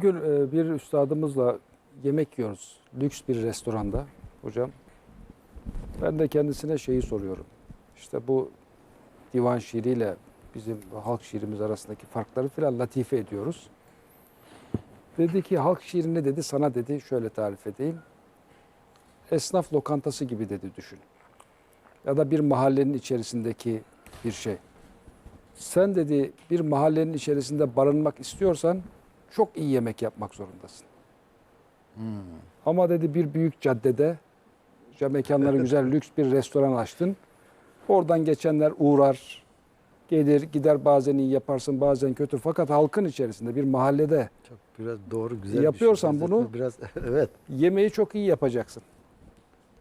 Bugün e, bir üstadımızla yemek yiyoruz. Lüks bir restoranda hocam. Ben de kendisine şeyi soruyorum. İşte bu divan şiiriyle bizim halk şiirimiz arasındaki farkları filan latife ediyoruz. Dedi ki halk şiiri ne dedi? Sana dedi şöyle tarif edeyim. Esnaf lokantası gibi dedi düşün. Ya da bir mahallenin içerisindeki bir şey. Sen dedi bir mahallenin içerisinde barınmak istiyorsan çok iyi yemek yapmak zorundasın. Ama dedi bir büyük caddede işte mekanları güzel lüks bir restoran açtın. Oradan geçenler uğrar, gelir, gider bazen iyi yaparsın bazen kötü. Fakat halkın içerisinde bir mahallede Çok biraz doğru güzel. bir Yapıyorsan şey. bunu- biraz evet. yemeği çok iyi yapacaksın.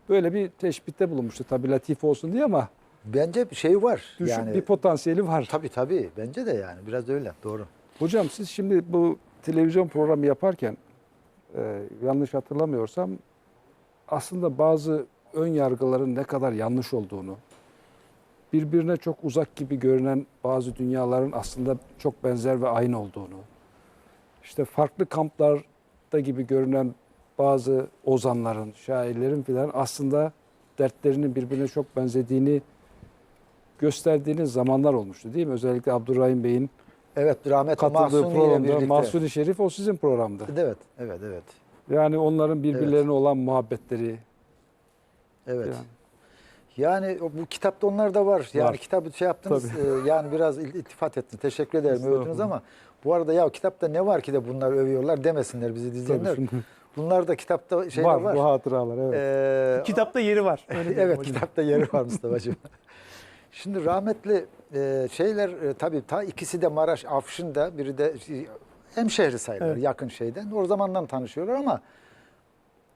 Böyle bir teşbitte bulunmuştu tabii latif olsun diye ama Bence bir şey var. düşük yani bir potansiyeli var. tabii tabii bence de yani biraz öyle doğru. Hocam siz şimdi bu televizyon programı yaparken e, yanlış hatırlamıyorsam aslında bazı ön yargıların ne kadar yanlış olduğunu, birbirine çok uzak gibi görünen bazı dünyaların aslında çok benzer ve aynı olduğunu, işte farklı kamplarda gibi görünen bazı ozanların, şairlerin filan aslında dertlerinin birbirine çok benzediğini gösterdiğiniz zamanlar olmuştu değil mi? Özellikle Abdurrahim Bey'in Evet rahmetli katıldığı Mahsuni ile programda birlikte. Mahsuni Şerif o sizin programda. Evet evet evet. Yani onların birbirlerine olan muhabbetleri. Evet. Yani. Yani o- bu kitapta onlar da var. Yani Var. kitabı şey yaptınız. e, yani biraz il- iltifat ettiniz. Teşekkür ederim övdünüz ama bu arada ya kitapta ne var ki de bunlar övüyorlar demesinler bizi izleyenler. Bunlar da kitapta şeyler var, var. bu hatıralar evet. Ee, Kitapta yeri var. Öyle diyelim evet hocam. kitapta yeri var Mustafa'cığım. Şimdi rahmetli e, şeyler e, tabii ta ikisi de Maraş Afşin'de biri de şey, hemşehri sayılır Evet. yakın şeyden. O zamandan tanışıyorlar ama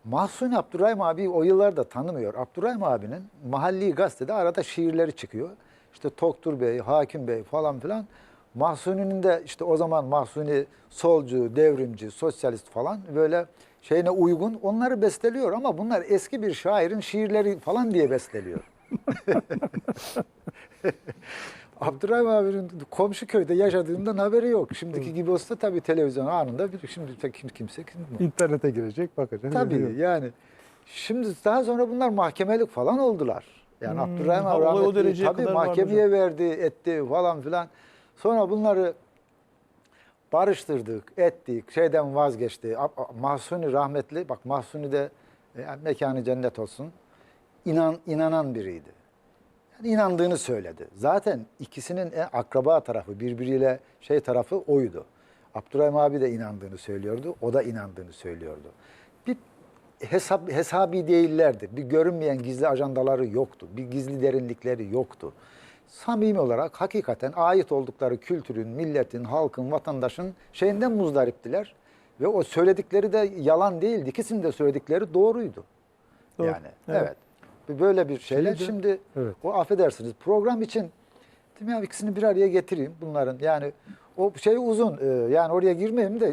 Mahsuni Abdurrahim abi o yıllarda tanımıyor. Abdurrahim abinin mahalli gazetede arada şiirleri çıkıyor. İşte Toktur Bey, Hakim Bey falan filan. Mahsuni'nin de işte o zaman Mahsuni solcu, devrimci, sosyalist falan böyle şeyine uygun onları besteliyor ama bunlar eski bir şairin şiirleri falan diye besteliyor. Abdurrahim abinin komşu köyde yaşadığından haberi yok. Şimdiki gibi olsa tabii televizyon anında bir şimdi kim kimse kim İnternete girecek bakacak. Tabii yani. Şimdi daha sonra bunlar mahkemelik falan oldular. Yani Hmm, Abdurrahim abi rahmetli tabii mahkemeye verdi, etti falan filan. Sonra bunları barıştırdık, ettik, şeyden vazgeçti. Mahsuni rahmetli, bak Mahsuni de e, mekanı cennet olsun. İnan, inanan biriydi. Yani inandığını söyledi. Zaten ikisinin en akraba tarafı, birbiriyle şey tarafı oydu. Abdurrahim abi de inandığını söylüyordu, o da inandığını söylüyordu. Bir hesap, hesabi değillerdi. Bir görünmeyen gizli ajandaları yoktu. Bir gizli derinlikleri yoktu. Samimi olarak hakikaten ait oldukları kültürün, milletin, halkın, vatandaşın şeyinden muzdariptiler. Ve o söyledikleri de yalan değildi. İkisinin de söyledikleri doğruydu. Doğru. Yani Evet. evet. Böyle bir şeyler. Şeyde- Şimdi Evet. o affedersiniz program için değil mi ya ikisini bir araya getireyim bunların. Yani o şey uzun. e, Yani oraya girmeyeyim de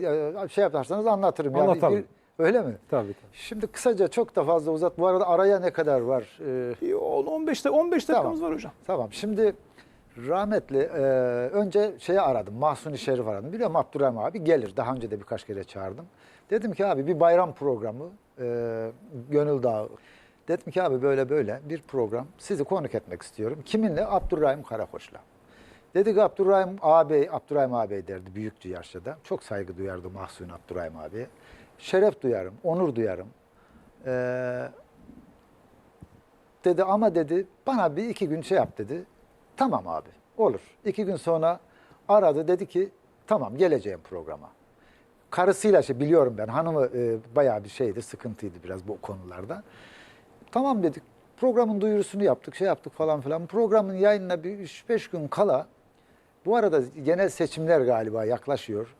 e, şey yaparsanız anlatırım. Yani Anlatalım. bir- öyle mi? Tabii tabii. Şimdi kısaca çok da fazla uzat. Bu arada araya ne kadar var? Ee, Bir 10 15 de 15 Tamam. dakikamız var hocam. tamam. Şimdi rahmetli e, önce şeyi aradım. Mahsuni Şerif aradım. Biliyorum Abdurrahim abi gelir. Daha önce de birkaç kere çağırdım. Dedim ki abi bir bayram programı e, Gönül Dağı. Dedim ki abi böyle böyle bir program. Sizi konuk etmek istiyorum. Kiminle? Abdurrahim Karakoç'la. Dedi ki Abdurrahim ağabey, Abdurrahim ağabey derdi büyüktü yaşta. Çok saygı duyardı Mahsuni Abdurrahim abiye. Şeref duyarım, onur duyarım. Ee, dedi ama dedi bana bir iki gün şey yap dedi. Tamam abi olur. İki gün sonra aradı dedi ki tamam geleceğim programa. Karısıyla şey biliyorum ben hanımı e, bayağı bir şeydi sıkıntıydı biraz bu konularda. Tamam dedik programın duyurusunu yaptık şey yaptık falan filan. Programın yayınına bir 3-5 gün kala bu arada genel seçimler galiba yaklaşıyor.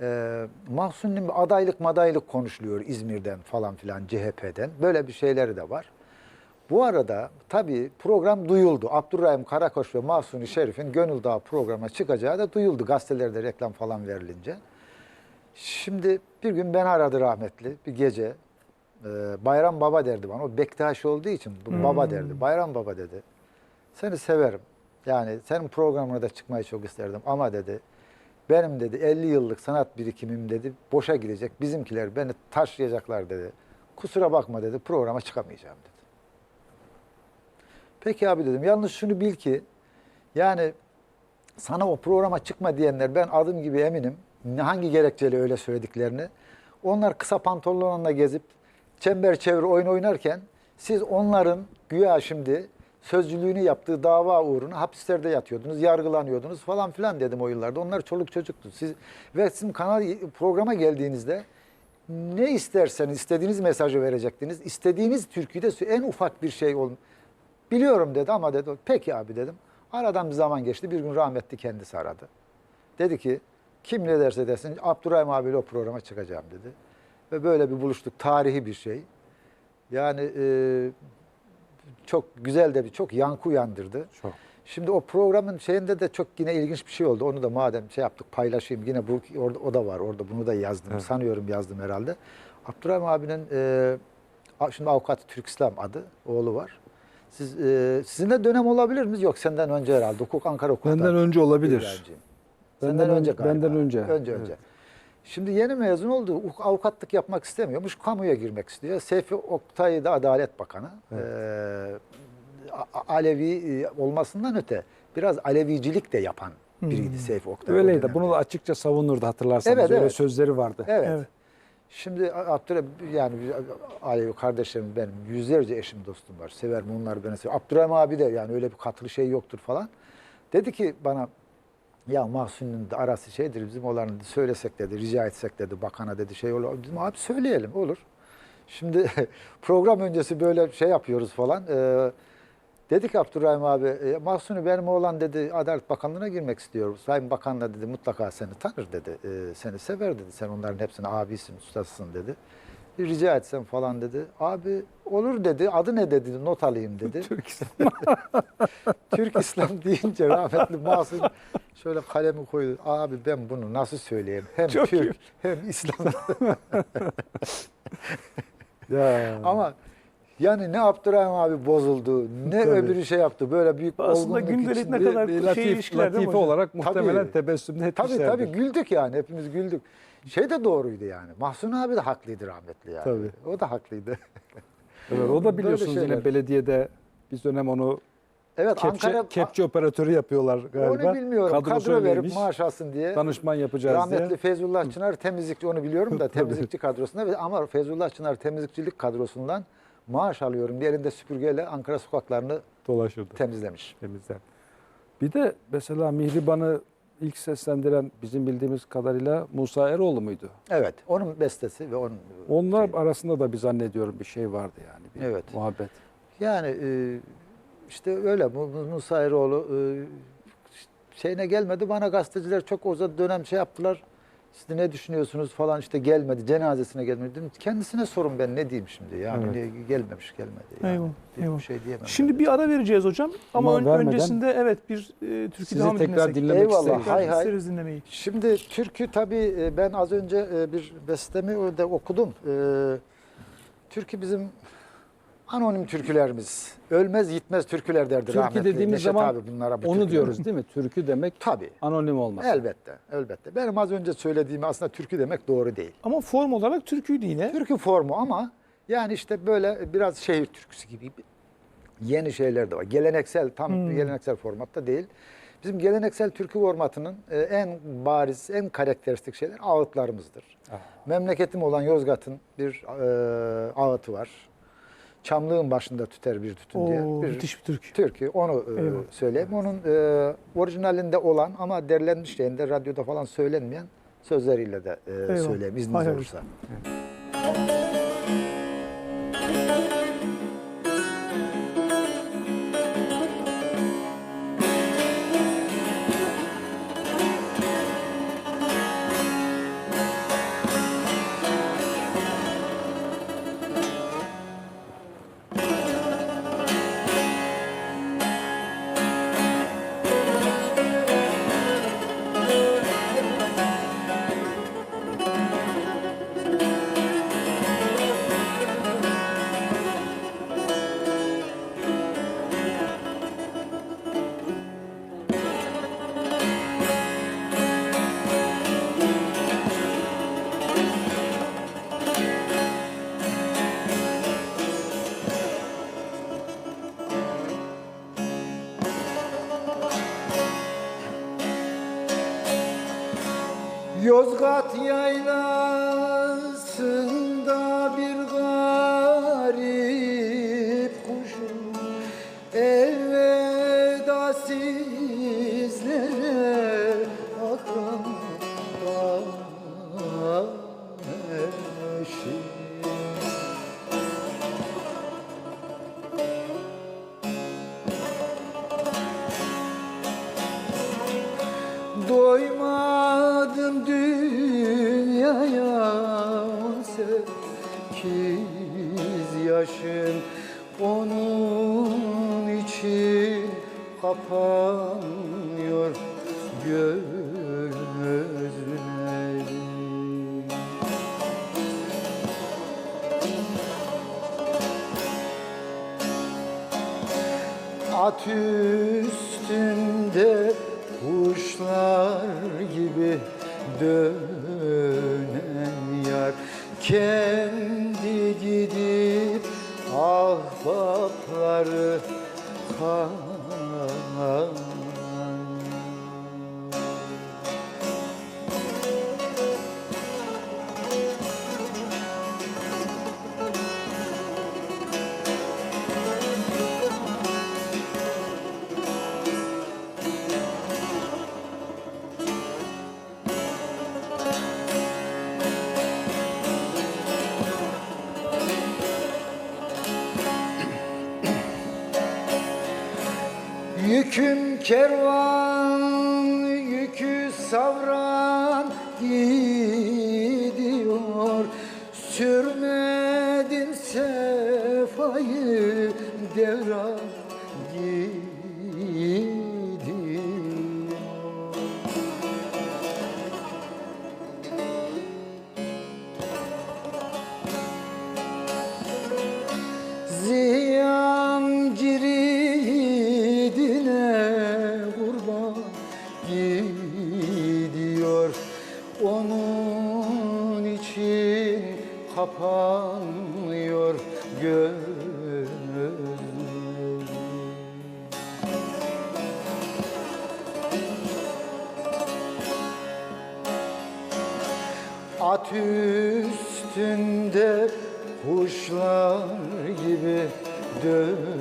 Ee, Mahsuni'nin bir adaylık madaylık konuşuluyor İzmir'den falan filan CHP'den. Böyle bir şeyleri de var. Bu arada tabii program duyuldu. Abdurrahim Karakoç ve Mahsuni Şerif'in Gönül Dağı programa çıkacağı da duyuldu. Gazetelerde reklam falan verilince. Şimdi bir gün beni aradı rahmetli bir gece. Ee, Bayram Baba derdi bana. O Bektaş olduğu için bu baba derdi. Bayram Baba dedi. Seni severim. Yani senin programına da çıkmayı çok isterdim ama dedi. Benim dedi 50 yıllık sanat birikimim dedi boşa gidecek. Bizimkiler beni taşlayacaklar dedi. Kusura bakma dedi programa çıkamayacağım dedi. Peki abi dedim. Yalnız şunu bil ki yani sana o programa çıkma diyenler ben adım gibi eminim. Ne- Hangi gerekçeyle öyle söylediklerini. Onlar kısa pantolonla gezip çember çevre oyun oynarken siz onların güya şimdi sözcülüğünü yaptığı dava uğruna hapislerde yatıyordunuz, yargılanıyordunuz falan filan dedim o yıllarda. Onlar çoluk çocuktu. Siz ve sizin kanal programa geldiğinizde ne isterseniz istediğiniz mesajı verecektiniz. İstediğiniz türküde en ufak bir şey ol. Biliyorum dedi ama dedi peki abi dedim. Aradan bir zaman geçti. Bir gün rahmetli kendisi aradı. Dedi ki kim ne derse desin Abdurrahim abiyle o programa çıkacağım dedi. Ve böyle bir buluştuk. Tarihi bir şey. Yani e, çok güzel de bir çok yankı uyandırdı. Çok. Şimdi o programın şeyinde de çok yine ilginç bir şey oldu. Onu da madem şey yaptık paylaşayım. Yine bu orada o da var. Orada bunu da yazdım. Evet. Sanıyorum yazdım herhalde. Abdurrahim abinin e, şimdi avukat Türk İslam adı oğlu var. Siz e, sizin de dönem olabilir mi? Yok senden önce herhalde. Hukuk Ankara Hukuk'tan. Benden önce olabilir. öğrenciyim. Benden Senden ön- önce galiba. benden önce. Önce önce. Evet. Şimdi yeni mezun oldu. Avukatlık yapmak istemiyormuş. Kamuya girmek istiyor. Seyfi Oktay da Adalet Bakanı. Ee, A- Alevi e, olmasından öte biraz Alevicilik de yapan biriydi Seyfi Oktay. Öyleydi. Bunu da açıkça savunurdu hatırlarsanız. Evet, Öyle evet. sözleri vardı. Evet. Evet. Şimdi Abdurrahim yani Alevi kardeşlerim benim yüzlerce eşim dostum var. Severim onlar beni sever. Abdurrahim abi de yani öyle bir katılı şey yoktur falan. Dedi ki bana ya Mahsun'un arası şeydir bizim olanı söylesek dedi rica etsek dedi bakana dedi şey olur. Dedim abi söyleyelim olur. Şimdi program öncesi böyle şey yapıyoruz falan. Ee, Dedi ki Abdurrahim abi, e, Mahsuni benim oğlan dedi Adalet Bakanlığı'na girmek istiyor. Sayın Bakan da dedi mutlaka seni tanır dedi. E, seni sever dedi. Sen onların hepsine abisin, ustasısın dedi. Bir rica etsem falan dedi. Abi olur dedi. Adı ne dedi? Not alayım dedi. Türk İslam. Türk İslam deyince rahmetli Mahsun şöyle kalemi koydu. Abi ben bunu nasıl söyleyeyim? Hem Çok Türk iyi. hem İslam. ya. Ama yani ne Abdurrahim abi bozuldu, ne Tabii. öbürü şey yaptı. Böyle büyük Aslında gündelik ne kadar bir şey latif, latife hocam? olarak muhtemelen Tabii. tebessüm Tabii etmişlerdir. tabii güldük yani hepimiz güldük. Şey de doğruydu yani. Mahsun abi de haklıydı rahmetli yani. Tabii. O da haklıydı. Evet, o da biliyorsunuz yine belediyede biz dönem onu Evet kepçe, Ankara kepçe operatörü yapıyorlar galiba. onu bilmiyorum. Kadro, Kadrosu verip maaş alsın diye. Danışman yapacağız Rahmetli diye. Feyzullah Çınar temizlikçi onu biliyorum da Tabii. temizlikçi kadrosunda ama Feyzullah Çınar temizlikçilik kadrosundan maaş alıyorum diye elinde süpürgeyle Ankara sokaklarını Dolaşırdı. temizlemiş. temizler. Bir de mesela Mihriban'ı ilk seslendiren bizim bildiğimiz kadarıyla Musa Eroğlu muydu? Evet. Onun bestesi ve onun Onlar şey- arasında da bir zannediyorum bir şey vardı yani. Bir Evet. Muhabbet. Yani e, işte öyle. Musa Eroğlu e, şeyine gelmedi. Bana gazeteciler çok o dönem şey yaptılar. Siz ne düşünüyorsunuz falan işte gelmedi. Cenazesine gelmedi. Dedim, kendisine sorun ben ne diyeyim şimdi. Yani Evet. niye gelmemiş gelmedi. Yani. Eyvah, Bir eyvah. şey diyemem. Şimdi bir ara vereceğiz hocam ama, Ama ön- öncesinde evet bir e, türkü Sizi daha mı tekrar dinlemek Eyvallah, isteriz. hay hay. İsteriz dinlemeyi. Şimdi türkü tabii e, ben az önce e, bir bestemi de okudum. E, Türkü bizim anonim türkülerimiz. Ölmez gitmez türküler derdi Türkü rahmetli. dediğimiz Neşet zaman abi bunlara bu Onu türküler. diyoruz değil mi? Türkü demek Tabii. anonim olmaz. Elbette, elbette. Benim az önce söylediğim aslında türkü demek doğru değil. Ama form olarak türküydü yine. Türkü formu ama yani işte böyle biraz şehir türküsü gibi yeni şeyler de var. Geleneksel, tam Hmm. geleneksel formatta değil. Bizim geleneksel türkü formatının e, en bariz, en karakteristik şeyler ağıtlarımızdır. Ah. Memleketim olan Yozgat'ın bir e, ağıtı var. Çamlığın başında tüter bir tütün diye. Oo, Bir müthiş bir türkü. türkü onu e, Eyvah. söyleyeyim. Onun e, orijinalinde olan ama derlenmiş şeyinde radyoda falan söylenmeyen sözleriyle de e, söyleyeyim izniniz Hay hay. olursa. Yozgat yaylasında bir garip kuşum. Elveda sizlere akan eşim At üstünde Yüküm kervan, yükü savran gidiyor. Sürmedin sefayı devran At üstünde kuşlar gibi dönen